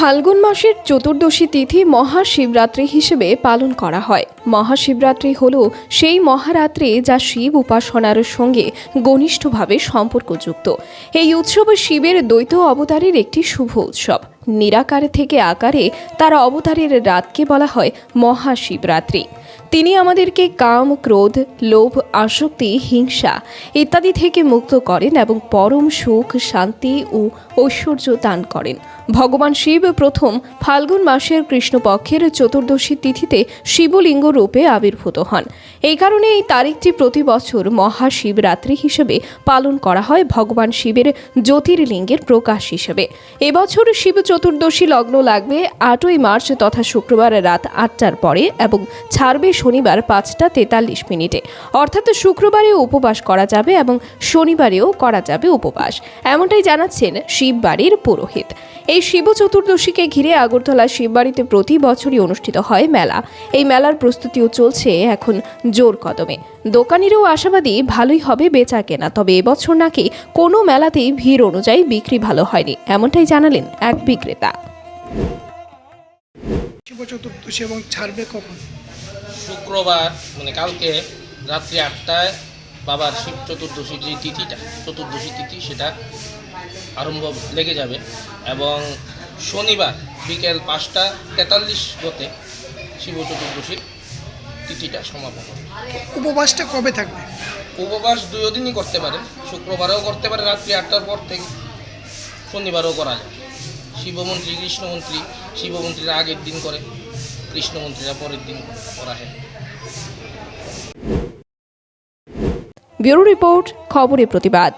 ফাল্গুন মাসের চতুর্দশী তিথি মহাশিবরাত্রি হিসেবে পালন করা হয়। মহাশিবরাত্রি হল সেই মহারাত্রি যা শিব উপাসনার সঙ্গে ঘনিষ্ঠভাবে সম্পর্কযুক্ত। এই উৎসব শিবের দ্বৈত অবতারের একটি শুভ উৎসব। নিরাকার থেকে আকারে তার অবতারের রাতকে বলা হয় মহাশিবরাত্রি। তিনি আমাদেরকে কাম, ক্রোধ, লোভ, আসক্তি, হিংসা ইত্যাদি থেকে মুক্ত করেন এবং পরম সুখ, শান্তি ও ঐশ্বর্য দান করেন। ভগবান শিব প্রথম ফাল্গুন মাসের কৃষ্ণপক্ষের চতুর্দশী তিথিতে শিবলিঙ্গ রূপে আবির্ভূত হন। এই কারণে এই তারিখটি প্রতি বছর মহাশিবরাত্রি হিসেবে পালন করা হয় ভগবান শিবের জ্যোতির্লিঙ্গের প্রকাশ হিসেবে। এবছর শিব চতুর্দশী লগ্ন লাগবে আটই মার্চ তথা শুক্রবার রাত আটটার পরে এবং ছাড়বে শনিবার পাঁচটা তেতাল্লিশ মিনিটে। অর্থাৎ শুক্রবারেও উপবাস করা যাবে এবং শনিবারেও করা যাবে উপবাস। এমনটাই জানাচ্ছেন শিববাড়ির পুরোহিত। এই শিব চতুর্দশীকে ঘিরে আগরতলা শিববাড়িতে প্রতি বছরই অনুষ্ঠিত হয় মেলা। এই মেলার প্রস্তুতিও চলছে এখন জোর কদমে। দোকানিরাও আশাবাদী ভালোই হবে বেচা কেনা, তবে এবছর নাকি কোনো মেলাতেই ভিড় অনুযায়ী বিক্রি ভালো হয়নি, এমনটাই জানালেন এক বিক্রেতা। শুভ চতুর্দশী এবং ছাড়বে কখন? শুক্রবার মানে কালকে রাত্রি আটটায় বাবার শিব চতুর্দশীর যে তিথিটা চতুর্দশী তিথি সেটা আরম্ভ লেগে যাবে এবং শনিবার বিকেল পাঁচটা তেতাল্লিশ গতে শিব চতুর্দশীর তিথিটা সমাপন। উপবাসটা কবে থাকবে? উপবাস দুই দিনই করতে পারে। শুক্রবারেও করতে পারে রাত্রি আটটার পর থেকে শনিবারও করা যায়। শিবমন্ত্রী কৃষ্ণমন্ত্রী শিবমন্ত্রীরা আগের দিন করে। কৃষ্ণমন্ত্রীরা পরের দিন করা হয়। ব্যুরো রিপোর্ট খবরের প্রতিবাদ।